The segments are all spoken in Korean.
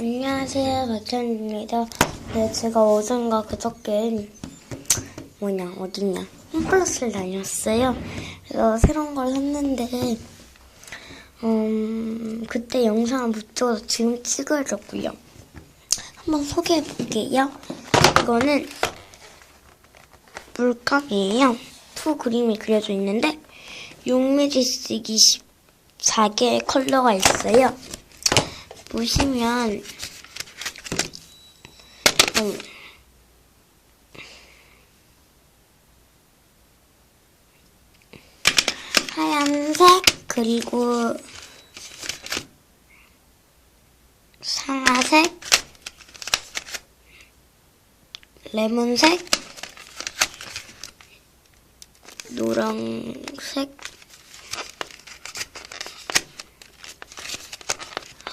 안녕하세요, 박찬입니다. 네, 제가 어젠가 그저께 뭐냐 어딨냐 홈플러스를 다녔어요. 그래서 새로운 걸 샀는데 음 그때 영상을 못 찍어서 지금 찍으려고요. 한번 소개해 볼게요. 이거는 물감이에요. 투 그림이 그려져 있는데 6mm씩 24개의 컬러가 있어요. 보시면 음, 하얀색 그리고 상아색 레몬색 노란색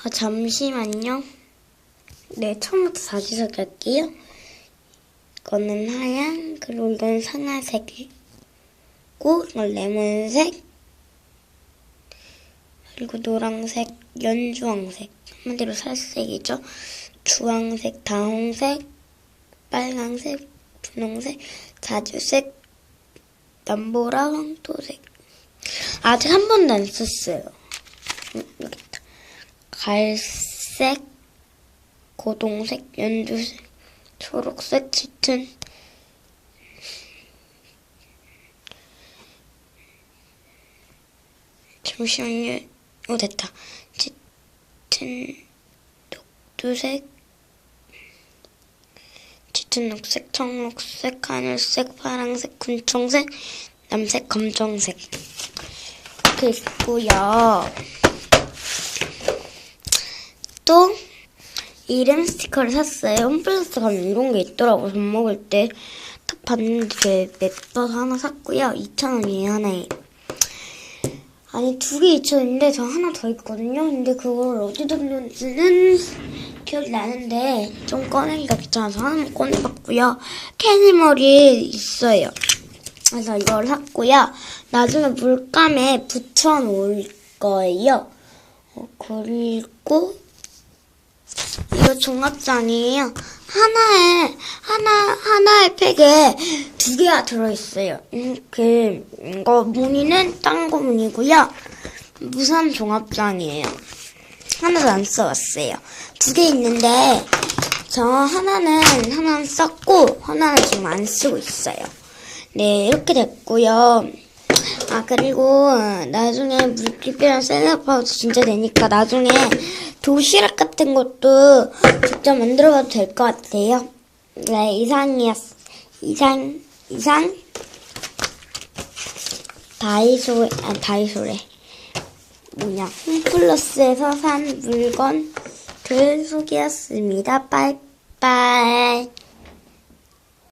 아, 잠시만요. 네, 처음부터 다시 시작할게요. 이거는 하얀, 그리고 이건 상아색이고, 이건 레몬색, 그리고 노란색, 연주황색, 한마디로 살색이죠. 주황색, 다홍색, 빨강색, 분홍색, 자주색, 남보라, 황토색. 아직 한 번도 안 썼어요. 갈색, 고동색, 연두색, 초록색, 짙은 잠시만요. 오 됐다. 짙은 녹두색, 짙은 녹색, 청록색, 하늘색, 파랑색, 군청색, 남색, 검정색 이렇게 있고요. 이름 스티커를 샀어요. 홈플러스 가면 이런 게 있더라고. 밥 먹을 때 딱 봤는데 예뻐서 하나 샀고요. 2,000원이에요, 하나에. 아니, 두 개 2,000원인데 저 하나 더 있거든요. 근데 그걸 어디 뒀는지는 기억이 나는데 좀 꺼내기가 귀찮아서 하나만 꺼내봤고요. 캐니멀이 있어요. 그래서 이걸 샀고요. 나중에 물감에 붙여놓을 거예요. 어, 그리고 종합장이에요. 하나에 하나 하나의 팩에 두 개가 들어있어요. 음, 그 이거 무늬는 딴거 무늬고요. 무선 종합장이에요. 하나도 안 써봤어요. 두 개 있는데 저 하나는 하나는 썼고 하나는 지금 안 쓰고 있어요. 네 이렇게 됐고요. 아 그리고 나중에 물기비랑 셀럽파우더 진짜 되니까 나중에 도시락 같은 것도 직접 만들어봐도 될 것 같아요. 네 이상이었 이상 이상 다이소 아 다이소래 뭐냐 홈플러스에서 산 물건들 소개했습니다. 빠이빠이.